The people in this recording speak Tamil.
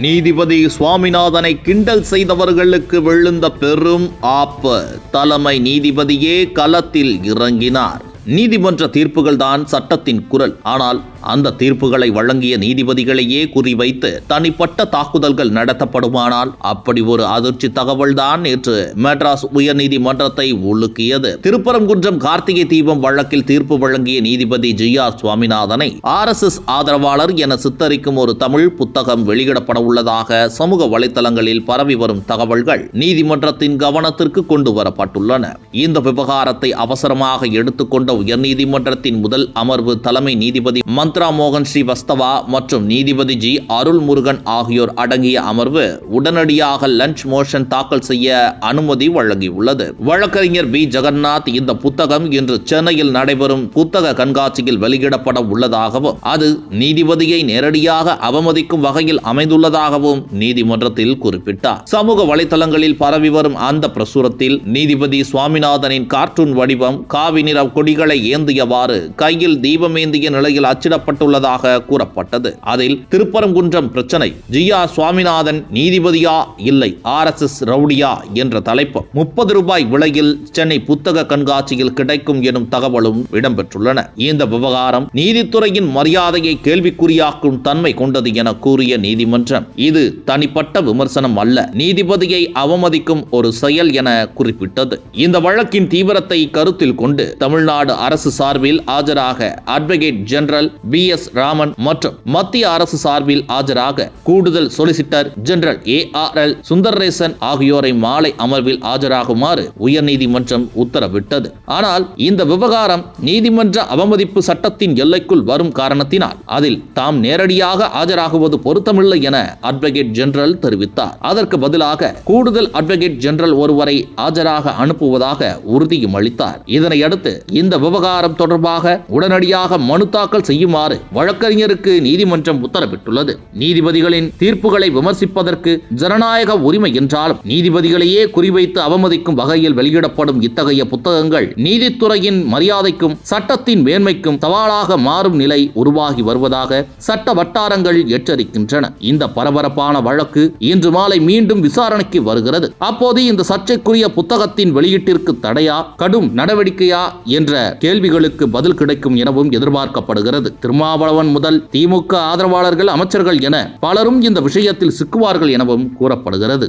நீதிபதி சுவாமிநாதனை கிண்டல் செய்தவர்களுக்கு விழுந்த பெரும் ஆப்பு. தலைமை நீதிபதியே களத்தில் இறங்கினார். நீதிமன்ற தீர்ப்புகள்தான் சட்டத்தின் குரல். ஆனால் அந்த தீர்ப்புகளை வழங்கிய நீதிபதிகளையே குறிவைத்து தனிப்பட்ட தாக்குதல்கள் நடத்தப்படுமானால் அப்படி ஒரு அதிர்ச்சி தகவல்தான் நேற்று மெட்ராஸ் உயர்நீதிமன்றத்தை உலுக்கியது திருப்பரங்குன்றம் கார்த்திகை தீபம் வழக்கில் தீர்ப்பு வழங்கிய நீதிபதி ஜி ஆர் சுவாமிநாதனை ஆர் எஸ் எஸ் ஆதரவாளர் என சித்தரிக்கும் ஒரு தமிழ் புத்தகம் வெளியிடப்பட உள்ளதாக சமூக வலைதளங்களில் பரவி வரும் தகவல்கள் நீதிமன்றத்தின் கவனத்திற்கு கொண்டு வரப்பட்டுள்ளன. இந்த விவகாரத்தை அவசரமாக எடுத்துக்கொண்ட உயர்நீதிமன்றத்தின் முதல் அமர்வு தலைமை நீதிபதி மந்த்ரா மோகன் ஸ்ரீவஸ்தவா மற்றும் நீதிபதி ஜி அருள்முருகன் ஆகியோர் அடங்கிய அமர்வு உடனடியாக லஞ்ச் மோஷன் தாக்கல் செய்ய அனுமதி வழங்கியுள்ளது. வழக்கறிஞர் வி. ஜெகநாத் இந்த புத்தகம் இன்று சென்னையில் நடைபெறும் புத்தக கண்காட்சியில் வெளியிடப்பட உள்ளதாகவும் அது நீதிபதியை நேரடியாக அவமதிக்கும் வகையில் அமைந்துள்ளதாகவும் நீதிமன்றத்தில் குறிப்பிட்டார். சமூக வலைதளங்களில் பரவி வரும் அந்த பிரசுரத்தில் நீதிபதி சுவாமிநாதனின் கார்ட்டூன் வடிவம் காவி நிற கொடிகள் ஏந்தியவாறு கையில் தீபமேந்திய நிலையில் அச்சிடப்பட்டுள்ளதாக கூறப்பட்டது. அதில் திருப்பரங்குன்றம் பிரச்சனை ஜி ஆர் சுவாமிநாதன் நீதிபதியா இல்லை ஆர் எஸ் எஸ் ரவுடியா என்ற தலைப்பு. முப்பது ரூபாய் விலையில் சென்னை புத்தக கண்காட்சியில் கிடைக்கும் எனும் தகவலும் இடம்பெற்றுள்ளன. இந்த விவகாரம் நீதித்துறையின் மரியாதையை கேள்விக்குறியாக்கும் தன்மை கொண்டது என கூறிய நீதிமன்றம் இது தனிப்பட்ட விமர்சனம் அல்ல நீதிபதியை அவமதிக்கும் ஒரு செயல் என குறிப்பிட்டது. இந்த வழக்கின் தீவிரத்தை கருத்தில் கொண்டு தமிழ்நாடு அரசு சார்பில் ஆஜராக advocate general P S Raman மற்றும் மத்திய அரசு சார்பில் ஆஜராக கூடுதல் solicitor general A R L Sundaresan ஆகியோரை மாலை அமர்வில் ஆஜராகுமாறு உயர்நீதிமன்றம் உத்தரவிட்டது. ஆனால் இந்த விவகாரம் நீதிமன்ற அவமதிப்பு சட்டத்தின் எல்லைக்குள் வரும் காரணத்தினால் அதில் தாம் நேரடியாக ஆஜராகுவது பொருத்தமில்லை என அட்வொகேட் ஜெனரல் தெரிவித்தார். அதற்கு பதிலாக கூடுதல் அட்வொகேட் ஜெனரல் ஒருவரை ஆஜராக அனுப்புவதாக உறுதியும் அளித்தார். இதனையடுத்து இந்த விவகாரம் தொடர்பாக உடனடியாக மனு தாக்கல் செய்யுமாறு வழக்கறிஞருக்கு நீதிமன்றம் உத்தரவிட்டுள்ளது. நீதிபதிகளின் தீர்ப்புகளை விமர்சிப்பதற்கு ஜனநாயக உரிமை என்றாலும் நீதிபதிகளையே குறிவைத்து அவமதிக்கும் வகையில் வெளியிடப்படும் இத்தகைய புத்தகங்கள் நீதித்துறையின் மரியாதைக்கும் சட்டத்தின் மேன்மைக்கும் சவாலாக மாறும் நிலை உருவாகி வருவதாக சட்ட வட்டாரங்கள் எச்சரிக்கின்றன. இந்த பரபரப்பான வழக்கு இன்று மாலை மீண்டும் விசாரணைக்கு வருகிறது. அப்போது இந்த சர்ச்சைக்குரிய புத்தகத்தின் வெளியீட்டிற்கு தடையா கடும் நடவடிக்கையா என்ற கேள்விகளுக்கு பதில் கிடைக்கும் எனவும் எதிர்பார்க்கப்படுகிறது. திருமாவளவன் முதல் திமுக ஆதரவாளர்கள் அமைச்சர்கள் என பலரும் இந்த விஷயத்தில் சிக்குவார்கள் எனவும் கூறப்படுகிறது.